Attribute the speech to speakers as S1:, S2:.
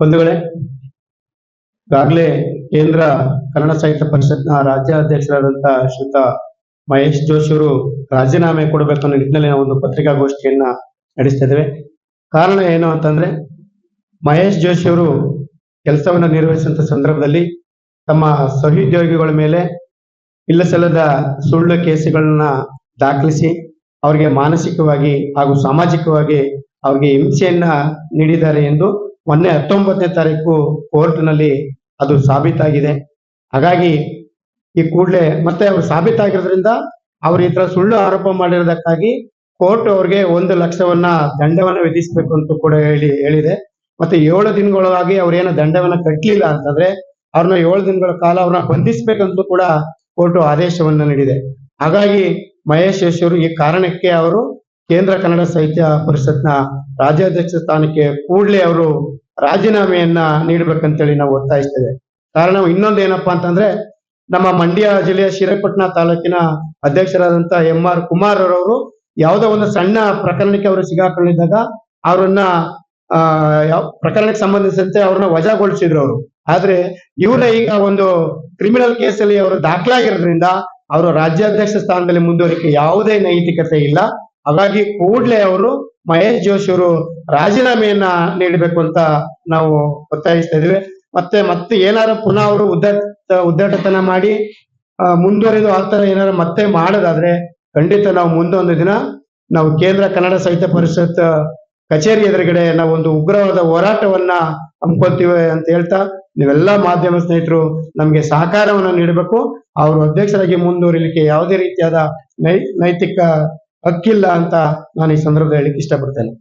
S1: ಬಂಧುಗಳೇ, ಈಗಾಗಲೇ ಕೇಂದ್ರ ಕನ್ನಡ ಸಾಹಿತ್ಯ ಪರಿಷತ್ನ ರಾಜ್ಯಾಧ್ಯಕ್ಷರಾದಂತ ಶ್ರೀತ ಮಹೇಶ್ ಜೋಶಿ ಅವರು ರಾಜೀನಾಮೆ ಕೊಡಬೇಕು ಅನ್ನೋ ನಿಟ್ಟಿನಲ್ಲಿ ನಾವು ಒಂದು ಪತ್ರಿಕಾಗೋಷ್ಠಿಯನ್ನ ನಡೆಸ್ತಾ ಇದ್ದೇವೆ. ಕಾರಣ ಏನು ಅಂತಂದ್ರೆ, ಮಹೇಶ್ ಜೋಶಿ ಅವರು ಕೆಲಸವನ್ನ ನಿರ್ವಹಿಸಿದಂತ ಸಂದರ್ಭದಲ್ಲಿ ತಮ್ಮ ಸಹೋದ್ಯೋಗಿಗಳ ಮೇಲೆ ಇಲ್ಲಸಲ್ಲದ ಸುಳ್ಳು ಕೇಸುಗಳನ್ನ ದಾಖಲಿಸಿ ಅವರಿಗೆ ಮಾನಸಿಕವಾಗಿ ಹಾಗೂ ಸಾಮಾಜಿಕವಾಗಿ ಅವರಿಗೆ ಹಿಂಸೆಯನ್ನ ನೀಡಿದ್ದಾರೆ ಎಂದು ಮೊನ್ನೆ ಹತ್ತೊಂಬತ್ತನೇ ತಾರೀಕು ಕೋರ್ಟ್ನಲ್ಲಿ ಅದು ಸಾಬೀತಾಗಿದೆ. ಹಾಗಾಗಿ ಈ ಕೂಡಲೇ ಮತ್ತೆ ಅವ್ರು ಸಾಬೀತಾಗಿರೋದ್ರಿಂದ ಅವ್ರು ಈ ತರ ಸುಳ್ಳು ಆರೋಪ ಮಾಡಿರೋದಕ್ಕಾಗಿ ಕೋರ್ಟ್ ಅವ್ರಿಗೆ ಒಂದು ಲಕ್ಷವನ್ನ ದಂಡವನ್ನ ವಿಧಿಸಬೇಕು ಅಂತ ಕೂಡ ಹೇಳಿ, ಹೇಳಿದೆ. ಮತ್ತೆ ಏಳು ದಿನಗಳಾಗಿ ಅವ್ರೇನು ದಂಡವನ್ನ ಕಟ್ಟಲಿಲ್ಲ ಅಂತಂದ್ರೆ ಅವ್ರನ್ನ ಏಳು ದಿನಗಳ ಕಾಲ ಅವ್ರನ್ನ ಬಂಧಿಸ್ಬೇಕಂತೂ ಕೂಡ ಕೋರ್ಟ್ ಆದೇಶವನ್ನ ನೀಡಿದೆ. ಹಾಗಾಗಿ ಮಹೇಶ್ ಈ ಕಾರಣಕ್ಕೆ ಅವರು ಕೇಂದ್ರ ಕನ್ನಡ ಸಾಹಿತ್ಯ ಪರಿಷತ್ನ ರಾಜ್ಯಾಧ್ಯಕ್ಷ ಸ್ಥಾನಕ್ಕೆ ಕೂಡಲೇ ಅವರು ರಾಜೀನಾಮೆಯನ್ನ ನೀಡಬೇಕಂತೇಳಿ ನಾವು ಒತ್ತಾಯಿಸ್ತೇವೆ. ಕಾರಣ ಇನ್ನೊಂದು ಏನಪ್ಪಾ ಅಂತಂದ್ರೆ, ನಮ್ಮ ಮಂಡ್ಯ ಜಿಲ್ಲೆಯ ಶ್ರೀರಂಗಪಟ್ಟಣ ತಾಲೂಕಿನ ಅಧ್ಯಕ್ಷರಾದಂತ ಎಂ ಆರ್ ಕುಮಾರ್ ಅವರು ಯಾವುದೋ ಒಂದು ಸಣ್ಣ ಪ್ರಕರಣಕ್ಕೆ ಅವರು ಸಿಗಾಕೊಂಡಿದ್ದಾಗ ಅವರನ್ನ ಯಾವ ಪ್ರಕರಣಕ್ಕೆ ಸಂಬಂಧಿಸಿದಂತೆ ಅವ್ರನ್ನ ವಜಾಗೊಳಿಸಿದ್ರು ಅವರು. ಆದ್ರೆ ಇವರ ಈಗ ಒಂದು ಕ್ರಿಮಿನಲ್ ಕೇಸಲ್ಲಿ ಅವರು ದಾಖಲಾಗಿರೋದ್ರಿಂದ, ಅವರು ರಾಜ್ಯಾಧ್ಯಕ್ಷ ಸ್ಥಾನದಲ್ಲಿ ಮುಂದುವರಿಕೆ ಯಾವುದೇ ನೈತಿಕತೆ ಇಲ್ಲ. ಹಾಗಾಗಿ ಕೂಡಲೇ ಅವರು ಮಹೇಶ್ ಜೋಶಿ ಅವರು ರಾಜೀನಾಮೆಯನ್ನ ನೀಡಬೇಕು ಅಂತ ನಾವು ಒತ್ತಾಯಿಸ್ತಾ ಇದೀವಿ ಮತ್ತೆ ಮತ್ತೆ ಏನಾರ ಪುನಃ ಅವರು ಉದ್ದಟ ಉದ್ದಟತನ ಮಾಡಿ ಮುಂದುವರಿದು ಆ ತರ ಏನಾರ ಮತ್ತೆ ಮಾಡೋದಾದ್ರೆ ಖಂಡಿತ ನಾವು ಮುಂದೊಂದು ದಿನ ನಾವು ಕೇಂದ್ರ ಕನ್ನಡ ಸಾಹಿತ್ಯ ಪರಿಷತ್ ಕಚೇರಿ ಎದುರುಗಡೆ ನಾವು ಒಂದು ಉಗ್ರವಾದ ಹೋರಾಟವನ್ನ ಹಮ್ಮಿಕೊಳ್ತೀವಿ ಅಂತ ಹೇಳ್ತಾ ನೀವೆಲ್ಲ ಮಾಧ್ಯಮ ಸ್ನೇಹಿತರು ನಮ್ಗೆ ಸಹಕಾರವನ್ನು ನೀಡಬೇಕು. ಅವರು ಅಧ್ಯಕ್ಷರಾಗಿ ಮುಂದುವರಿಲಿಕ್ಕೆ ಯಾವುದೇ ರೀತಿಯಾದ ನೈ, ನೈತಿಕ ಹಕ್ಕಿಲ್ಲ ಅಂತ ನಾನು ಈ ಸಂದರ್ಭದಲ್ಲಿ ಹೇಳಿಕ್ಕೆ ಇಷ್ಟಪಡ್ತೇನೆ.